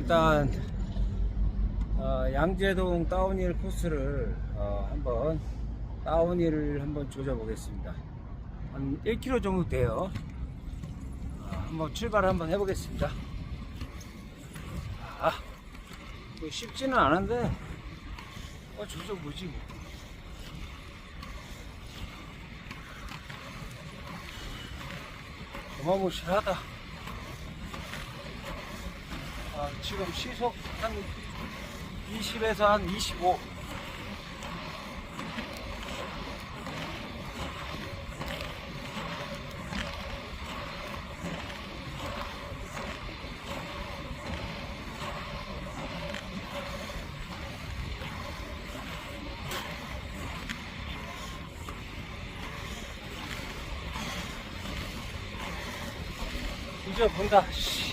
일단 어, 양재동 다운힐 코스를 어, 한번 다운힐을 한번 조져 보겠습니다. 한 1km 정도 돼요. 어, 한번 출발을 한번 해보겠습니다. 아, 뭐 쉽지는 않은데, 어, 저저 뭐지? 뭐. 어마무시하다. 아, 지금 시속 한 20에서 한 25. 이제 본다. 씨.